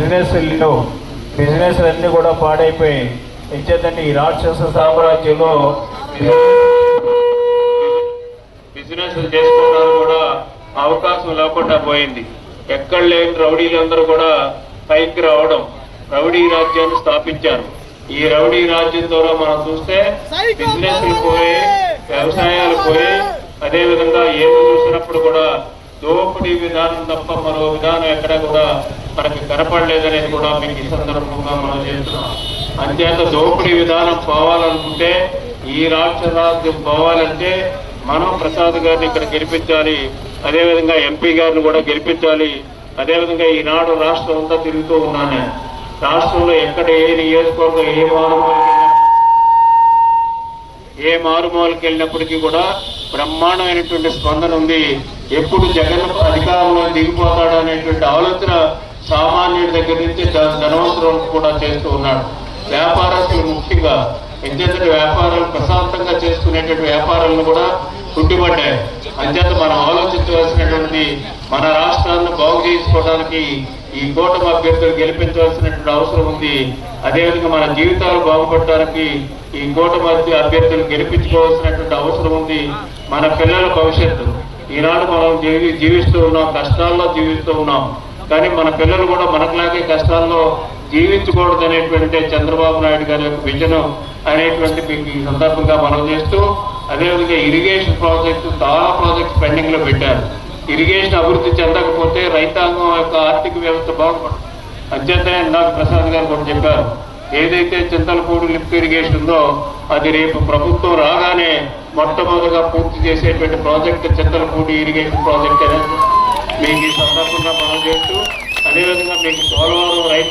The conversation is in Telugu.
బిజినెస్ బిజినెస్ అన్నీ కూడా పాడైపోయి ఇచ్చేదండి ఈ రాక్షస సామ్రాజ్యంలో. బిజినెస్ చేసుకోవడానికి కూడా అవకాశం లేకుండా పోయింది. ఎక్కడ లేని రౌడీలందరూ కూడా పైకి రావడం రౌడీ రాజ్యాన్ని స్థాపించారు. ఈ రౌడీ రాజ్యం ద్వారా మనం చూస్తే బిజినెస్ పోయి వ్యవసాయాలు పోయి అదేవిధంగా ఏమి చూసినప్పుడు కూడా దోపిడీ విధానం తప్ప మరో విధానం ఎక్కడ కూడా మనకి కనపడలేదనేది కూడా మీకు ఈ సందర్భంగా మనం చేస్తున్నాం అంతేత దోపిడీ విధానం పోవాలనుకుంటే ఈ రాష్ట్రరాజ్యం పోవాలంటే మనం ప్రసాద్ గారిని ఇక్కడ గెలిపించాలి అదేవిధంగా ఎంపీ గారిని కూడా గెలిపించాలి అదేవిధంగా ఈనాడు రాష్ట్రం అంతా తిరుగుతూ ఉన్నాను రాష్ట్రంలో ఎక్కడ ఏ నియోజకవర్గం ఏ మారుమూలకి ఏ మారుమూలకి వెళ్ళినప్పటికీ కూడా బ్రహ్మాండమైనటువంటి స్పందన ఉంది. ఎప్పుడు జగన్ అధికారంలో దిగిపోతాడు అనేటువంటి ఆలోచన దగ్గర నుంచి ధనవంతరం కూడా చేస్తూ ఉన్నాడు. వ్యాపారస్తులు ముఖ్యంగా ఎందుకంటే వ్యాపారాలు ప్రశాంతంగా చేసుకునేటువంటి వ్యాపారాలను కూడా కుంటుపడ్డాయి అంతేత మనం ఆలోచించవలసినటువంటి మన రాష్ట్రాన్ని బాగు చేసుకోవడానికి ఈ కూటమి అభ్యర్థులు గెలిపించవలసినటువంటి అవసరం ఉంది. అదేవిధంగా మన జీవితాలు బాగుపడటానికి ఈ కూటమి అభ్యర్థులు గెలిపించుకోవాల్సినటువంటి అవసరం ఉంది. మన పిల్లల భవిష్యత్తు. ఈనాడు మనం జీవి జీవిస్తూ ఉన్నాం కష్టాల్లో జీవిస్తూ ఉన్నాం. కానీ మన పిల్లలు కూడా మనకులాగే కష్టాల్లో జీవించకూడదు అనేటువంటి చంద్రబాబు నాయుడు గారి యొక్క విజన్ అనేటువంటి మీకు ఈ సందర్భంగా మనం చేస్తూ అదేవిధంగా ఇరిగేషన్ ప్రాజెక్టు చాలా ప్రాజెక్ట్స్ పెండింగ్లో పెట్టారు. ఇరిగేషన్ అభివృద్ధి చెందకపోతే రైతాంగం యొక్క ఆర్థిక వ్యవస్థ బాగుపడదు. అంచేతనే నాకు ప్రసాద్ గారు కూడా చెప్పారు ఏదైతే చింతలపూడి లిఫ్ట్ ఇరిగేషన్ ఉందో అది రేపు ప్రభుత్వం రాగానే మొట్టమొదటిగా పూర్తి చేసేటువంటి ప్రాజెక్ట్ చింతలపూడి ఇరిగేషన్ ప్రాజెక్ట్ అనేది మీకు ఈ సందర్భంగా మనం చేస్తూ అదేవిధంగా మీకు పోలవరం రైతు